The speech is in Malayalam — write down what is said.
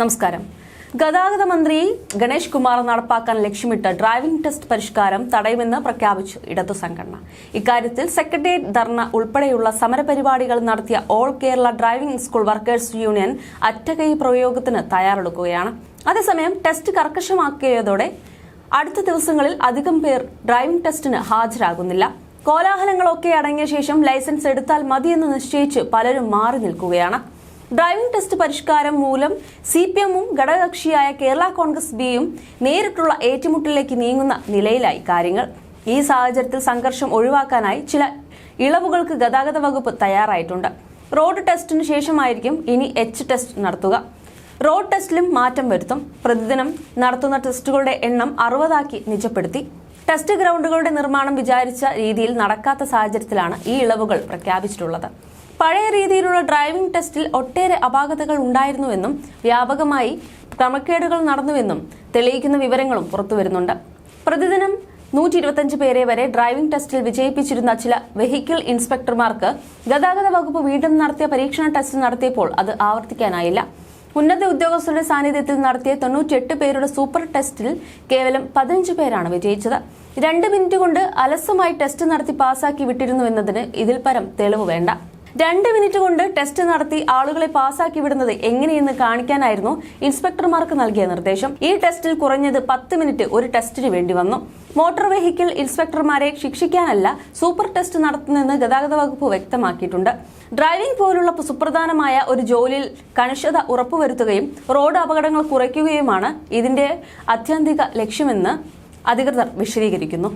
നമസ്കാരം. ഗതാഗത മന്ത്രി ഗണേഷ് കുമാർ നടപ്പാക്കാൻ ലക്ഷ്യമിട്ട് ഡ്രൈവിംഗ് ടെസ്റ്റ് പരിഷ്കാരം തടയുമെന്ന് പ്രഖ്യാപിച്ചു ഇടതു സംഘടന. ഇക്കാര്യത്തിൽ സെക്രട്ടേറിയറ്റ് ധർണ ഉൾപ്പെടെയുള്ള സമരപരിപാടികൾ നടത്തിയ all Kerala driving school workers union അറ്റകൈ പ്രയോഗത്തിന് തയ്യാറെടുക്കുകയാണ്. അതേസമയം ടെസ്റ്റ് കർക്കശമാക്കിയതോടെ അടുത്ത ദിവസങ്ങളിൽ അധികം പേർ ഡ്രൈവിംഗ് ടെസ്റ്റിന് ഹാജരാകുന്നില്ല. കോലാഹലങ്ങളൊക്കെ അടങ്ങിയ ശേഷം ലൈസൻസ് എടുത്താൽ മതിയെന്ന് നിശ്ചയിച്ച് പലരും മാറി നിൽക്കുകയാണ്. ഡ്രൈവിംഗ് ടെസ്റ്റ് പരിഷ്കാരം മൂലം സി പി എമ്മും ഘടകകക്ഷിയായ കേരള കോൺഗ്രസ് ബിയും നേരിട്ടുള്ള ഏറ്റുമുട്ടലിലേക്ക് നീങ്ങുന്ന നിലയിലായി കാര്യങ്ങൾ. ഈ സാഹചര്യത്തിൽ സംഘർഷം ഒഴിവാക്കാനായി ചില ഇളവുകൾക്ക് ഗതാഗത വകുപ്പ് തയ്യാറായിട്ടുണ്ട്. റോഡ് ടെസ്റ്റിന് ശേഷമായിരിക്കും ഇനി എച്ച് ടെസ്റ്റ് നടത്തുക. റോഡ് ടെസ്റ്റിലും മാറ്റം വരുത്തും. പ്രതിദിനം നടത്തുന്ന ടെസ്റ്റുകളുടെ എണ്ണം അറുപതാക്കി നിജപ്പെടുത്തി. ടെസ്റ്റ് ഗ്രൗണ്ടുകളുടെ നിർമ്മാണം വിചാരിച്ച രീതിയിൽ നടക്കാത്ത സാഹചര്യത്തിലാണ് ഈ ഇളവുകൾ പ്രഖ്യാപിച്ചിട്ടുള്ളത്. പഴയ രീതിയിലുള്ള ഡ്രൈവിംഗ് ടെസ്റ്റിൽ ഒട്ടേറെ അപാകതകൾ ഉണ്ടായിരുന്നുവെന്നും വ്യാപകമായി ക്രമക്കേടുകൾ നടന്നുവെന്നും തെളിയിക്കുന്ന വിവരങ്ങളും പുറത്തുവരുന്നുണ്ട് പ്രതിദിനം നൂറ്റി ഇരുപത്തിയഞ്ച് പേരെ വരെ ഡ്രൈവിംഗ് ടെസ്റ്റിൽ വിജയിപ്പിച്ചിരുന്ന ചില വെഹിക്കിൾ ഇൻസ്പെക്ടർമാർക്ക് ഗതാഗത വകുപ്പ് വീണ്ടും നടത്തിയ പരീക്ഷണ ടെസ്റ്റ് നടത്തിയപ്പോൾ അത് ആവർത്തിക്കാനായില്ല. ഉന്നത ഉദ്യോഗസ്ഥരുടെ സാന്നിധ്യത്തിൽ നടത്തിയ തൊണ്ണൂറ്റിയെട്ട് പേരുടെ സൂപ്പർ ടെസ്റ്റിൽ കേവലം പതിനഞ്ച് പേരാണ് വിജയിച്ചത്. രണ്ട് മിനിറ്റ് കൊണ്ട് അലസമായി ടെസ്റ്റ് നടത്തി പാസാക്കി വിട്ടിരുന്നുവെന്നതിന് ഇതിൽ പരം തെളിവ് വേണ്ട. രണ്ട് മിനിറ്റ് കൊണ്ട് ടെസ്റ്റ് നടത്തി ആളുകളെ പാസാക്കി വിടുന്നത് എങ്ങനെയെന്ന് കാണിക്കാനായിരുന്നു ഇൻസ്പെക്ടർമാർക്ക് നൽകിയ നിർദ്ദേശം. ഈ ടെസ്റ്റിൽ കുറഞ്ഞത് പത്ത് മിനിറ്റ് ഒരു ടെസ്റ്റിന് വേണ്ടി വന്നു. മോട്ടോർ വെഹിക്കിൾ ഇൻസ്പെക്ടർമാരെ ശിക്ഷിക്കാനല്ല സൂപ്പർ ടെസ്റ്റ് നടത്തുന്നതെന്ന് ഗതാഗത വകുപ്പ് വ്യക്തമാക്കിയിട്ടുണ്ട്. ഡ്രൈവിംഗ് പോലുള്ള സുപ്രധാനമായ ഒരു ജോലിയിൽ കണിശത ഉറപ്പുവരുത്തുകയും റോഡ് അപകടങ്ങൾ കുറയ്ക്കുകയുമാണ് ഇതിന്റെ അത്യന്തിക ലക്ഷ്യമെന്ന് അധികൃതർ വിശദീകരിക്കുന്നു.